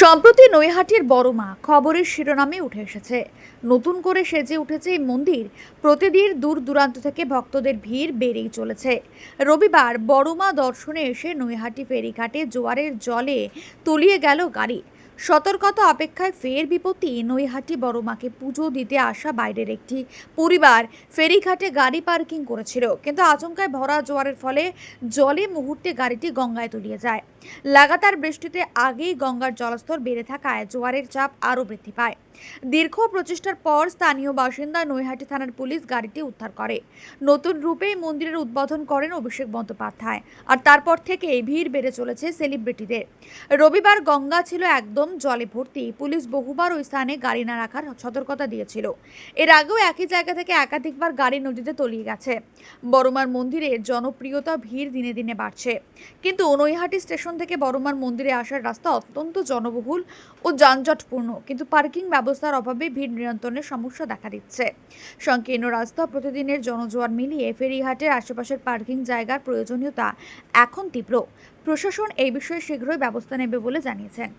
সম্প্রতি নৈহাটির বড়মা খবরের শিরোনামে উঠে এসেছে। নতুন করে সেজে উঠেছে এই মন্দির। প্রতিদিন দূর দূরান্ত থেকে ভক্তদের ভিড় বেড়েই চলেছে। রবিবার বড়মা দর্শনে এসে নৈহাটি ফেরিঘাটে জোয়ারের জলে তলিয়ে গেল গাড়ি। সতর্কতা অপেক্ষায় ফের বিপত্তি। নৈহাটি বড়মাকে পুজো দিতে আসা বাইরের একটি পরিবার ফেরিঘাটে গাড়ি পার্কিং করেছিল। কিন্তু আচমকায় ভরা জোয়ারের ফলে জলে মুহূর্তে গাড়িটি গঙ্গায় তলিয়ে যায়। লাগাতার বৃষ্টিতে আগেই গঙ্গার জলস্তর বেড়ে থাকায় জোয়ারের চাপ আরও বৃদ্ধি পায়। দীর্ঘ প্রচেষ্টার পর স্থানীয় বাসিন্দা নৈহাটি থানার পুলিশ গাড়িটি উদ্ধার করে। নতুন রূপে মন্দিরের উদ্বোধন করেন অভিষেক বন্দ্যোপাধ্যায়। আর তারপর থেকে ভিড় বেড়ে চলেছে সেলিব্রিটিদের রবিবার গঙ্গা ছিল একদম জলে ভর্তি। পুলিশ বহুবার ওই স্থানে গাড়ি না রাখার সতর্কতা দিয়েছিল। এর আগেও একই জায়গা থেকে একাধিকবার গাড়ি নদীতে তলিয়ে গেছে। বড়মার মন্দিরে জনপ্রিয়তা ভিড় দিনে দিনে বাড়ছে। কিন্তু নৈহাটি স্টেশন থেকে বড়মার মন্দিরে আসার রাস্তা অত্যন্ত জনবহুল ও যানজটপূর্ণ। কিন্তু পার্কিং ব্যবস্থার অভাবে ভিড় নিয়ন্ত্রণের সমস্যা দেখা দিচ্ছে। সংকীর্ণ রাস্তা প্রতিদিনের জনজোয়ার মিলিয়ে ফেরিঘাটের আশেপাশের পার্কিং জায়গার প্রয়োজনীয়তা এখন তীব্র। প্রশাসন এই বিষয়ে শীঘ্রই ব্যবস্থা নেবে বলে জানিয়েছেন